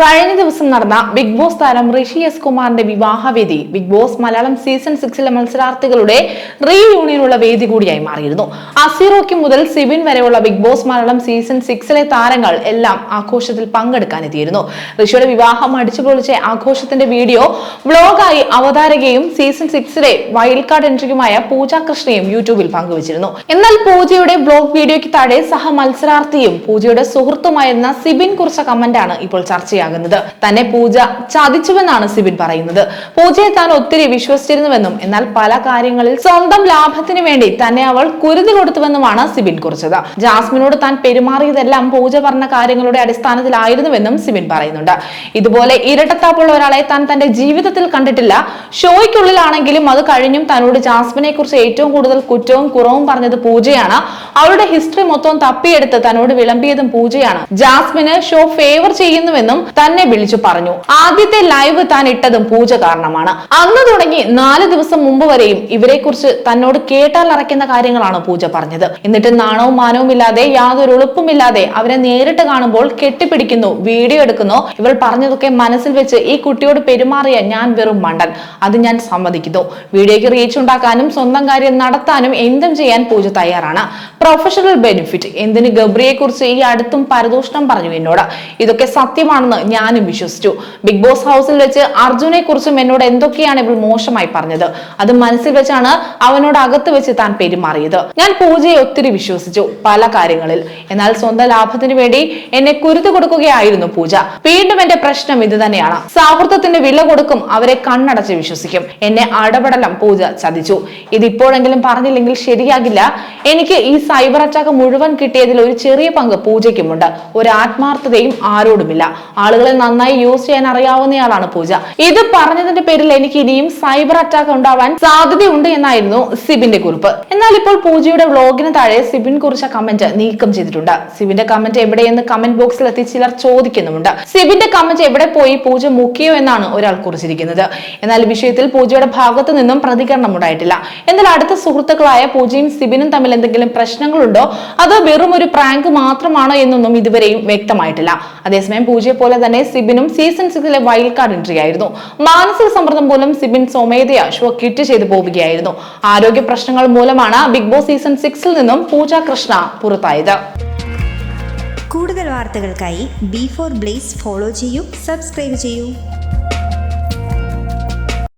കഴിഞ്ഞ ദിവസം നടന്ന ബിഗ് ബോസ് താരം ഋഷി എസ് കുമാറിന്റെ വിവാഹവേദി ബിഗ് ബോസ് മലയാളം സീസൺ സിക്സിലെ മത്സരാർത്ഥികളുടെ റീ യൂണിയനുള്ള വേദി കൂടിയായി മാറിയിരുന്നു. അസീറോക്ക് മുതൽ സിബിൻ വരെയുള്ള ബിഗ് ബോസ് മലയാളം സീസൺ സിക്സിലെ താരങ്ങൾ എല്ലാം ആഘോഷത്തിൽ പങ്കെടുക്കാനെത്തിയിരുന്നു ഋഷിയുടെ വിവാഹം അടിച്ചുപൊളിച്ച ആഘോഷത്തിന്റെ വീഡിയോ വ്ലോഗായി അവതാരകയും സീസൺ സിക്സിലെ വൈൽഡ് കാർഡ് എൻട്രിയുമായ പൂജ കൃഷ്ണയും യൂട്യൂബിൽ പങ്കുവച്ചിരുന്നു. എന്നാൽ പൂജയുടെ ബ്ലോഗ് വീഡിയോയ്ക്ക് താഴെ സഹ മത്സരാർത്ഥിയും പൂജയുടെ സുഹൃത്തുമായിരുന്ന സിബിൻ കുറിച്ച കമന്റാണ് ഇപ്പോൾ ചർച്ചയാകുന്നത്. തന്നെ പൂജ ചതിച്ചുവെന്നാണ് സിബിൻ പറയുന്നത്. പൂജയെ താൻ ഒത്തിരി വിശ്വസിച്ചിരുന്നുവെന്നും എന്നാൽ പല കാര്യങ്ങളിൽ സ്വന്തം ലാഭത്തിന് വേണ്ടി തന്നെ അവൾ കുരുതി കൊടുത്തുവെന്നുമാണ് സിബിൻ കുറിച്ചത്. ജാസ്മിനോട് താൻ പെരുമാറിയതെല്ലാം പൂജ പറഞ്ഞ കാര്യങ്ങളുടെ അടിസ്ഥാനത്തിലായിരുന്നുവെന്നും സിബിൻ പറയുന്നുണ്ട്. ഇതുപോലെ ഇരട്ടത്താപ്പുള്ള ഒരാളെ താൻ തന്റെ ജീവിതത്തിൽ കണ്ടിട്ടില്ല. ഷോയ്ക്കുള്ളിലാണെങ്കിലും അത് കഴിഞ്ഞും തന്നോട് ജാസ്മിനെ കുറിച്ച് ഏറ്റവും കൂടുതൽ കുറ്റവും കുറവും പറഞ്ഞത് പൂജയാണ്. അവളുടെ ഹിസ്റ്ററി മൊത്തം തപ്പിയെടുത്ത് തന്നോട് വിളമ്പിയതും പൂജയാണ്. ജാസ്മിന് ഷോ ഫേവർ ചെയ്യുന്നുവെന്നും തന്നെ വിളിച്ചു പറഞ്ഞു. ആദ്യത്തെ ലൈവ് താൻ ഇട്ടതും പൂജ കാരണമാണ്. അന്ന് തുടങ്ങി നാല് ദിവസം മുമ്പ് വരെയും ഇവരെ കുറിച്ച് തന്നോട് കേട്ടാൽ അറയ്ക്കുന്ന കാര്യങ്ങളാണ് പൂജ പറഞ്ഞത്. എന്നിട്ട് നാണവും മാനവും ഇല്ലാതെ യാതൊരു ഉളുപ്പുമില്ലാതെ അവരെ നേരിട്ട് കാണുമ്പോൾ കെട്ടിപ്പിടിക്കുന്നു വീഡിയോ എടുക്കുന്നു. ഇവൾ പറഞ്ഞതൊക്കെ മനസ്സിൽ വെച്ച് ഈ കുട്ടിയോട് പെരുമാറിയ ഞാൻ വെറും മണ്ടൻ. അത് ഞാൻ സമ്മതിക്കുന്നു. വീഡിയോയ്ക്ക് റീച്ച് ഉണ്ടാക്കാനും സ്വന്തം കാര്യം നടത്താനും എന്തും ചെയ്യാൻ പൂജ തയ്യാറാണ്. പ്രൊഫഷണൽ ബെനിഫിറ്റ് എന്തിന് ഗബ്രിയെ കുറിച്ച് ഈ അടുത്തും പരദൂഷണം പറഞ്ഞു എന്നോട്. ഇതൊക്കെ സത്യമാണെന്ന് ഞാനും വിശ്വസിച്ചു. ബിഗ് ബോസ് ഹൗസിൽ വെച്ച് അർജുനെ കുറിച്ചും എന്നോട് എന്തൊക്കെയാണ് ഇവൾ മോശമായി പറഞ്ഞത്? അത് മനസ്സിൽ വെച്ചാണ് അവനോട് അകത്ത് വെച്ച് താൻ പെരുമാറിയത്. ഞാൻ പൂജയെ ഒത്തിരി വിശ്വസിച്ചു പല കാര്യങ്ങളിൽ. എന്നാൽ സ്വന്തം ലാഭത്തിന് വേണ്ടി എന്നെ കുരുത്തു കൊടുക്കുകയായിരുന്നു പൂജ. വീണ്ടും എന്റെ പ്രശ്നം ഇത് തന്നെയാണ്. സൗഹൃദത്തിന്റെ വില കൊടുക്കും അവരെ കണ്ണടച്ച് വിശ്വസിക്കും. എന്നെ അടപടലം പൂജ ചതിച്ചു. ഇതിപ്പോഴെങ്കിലും പറഞ്ഞില്ലെങ്കിൽ ശരിയാകില്ല. എനിക്ക് ഈ സൈബർ അറ്റാക്ക് മുഴുവൻ കിട്ടിയതിൽ ഒരു ചെറിയ പങ്ക് പൂജയ്ക്കുമുണ്ട്. ഒരു ആത്മാർത്ഥതയും ആരോടുമില്ല. ആളുകളെ നന്നായി യൂസ് ചെയ്യാൻ അറിയാവുന്നയാളാണ് പൂജ. ഇത് പറഞ്ഞതിന്റെ പേരിൽ എനിക്ക് ഇനിയും സൈബർ അറ്റാക്ക് ഉണ്ടാവാൻ സാധ്യതയുണ്ട് എന്നായിരുന്നു സിബിന്റെ കുറിപ്പ്. എന്നാൽ ഇപ്പോൾ പൂജയുടെ വ്ളോഗിന് താഴെ സിബിൻ കുറിച്ച കമന്റ് നീക്കം ചെയ്തിട്ടുണ്ട്. സിബിന്റെ കമന്റ് എവിടെയെന്ന് കമന്റ് ബോക്സിൽ എത്തി ചിലർ ചോദിക്കുന്നുമുണ്ട്. സിബിന്റെ കമന്റ് എവിടെ പോയി പൂജ മുക്കിയോ എന്നാണ് ഒരാൾ കുറിച്ചിരിക്കുന്നത്. എന്നാൽ വിഷയത്തിൽ പൂജയുടെ ഭാഗത്തു നിന്നും പ്രതികരണം ഉണ്ടായിട്ടില്ല. എന്നാൽ അടുത്ത സുഹൃത്തുക്കളായ പൂജയും സിബിനും തമ്മിൽ എന്തെങ്കിലും പ്രശ്നങ്ങളുണ്ടോ? അതോ വെറും ഒരു പ്രാങ്ക് മാത്രമാണോ എന്നൊന്നും ഇതുവരെയും വ്യക്തമായിട്ടില്ല. അതേസമയം പൂജയെ പോലെ തന്നെ സിബിനും സീസൺ സിക്സിലെ വൈൽഡ് കാർഡ് എൻട്രി ആയിരുന്നു. മാനസിക സമ്മർദ്ദം മൂലം സിബിൻ സ്വമേധയാ ഷോ ക്വിറ്റ് ചെയ്തു പോവുകയായിരുന്നു. ആരോഗ്യ പ്രശ്നങ്ങൾ മൂലമാണ് ബിഗ് ബോസ് സീസൺ സിക്സിൽ നിന്നും പൂജ കൃഷ്ണ പുറത്തായത്. കൂടുതൽ വാർത്തകൾക്കായി ബി ഫോർ ബ്ലേസ് ഫോളോ ചെയ്യൂ സബ്സ്ക്രൈബ് ചെയ്യൂ.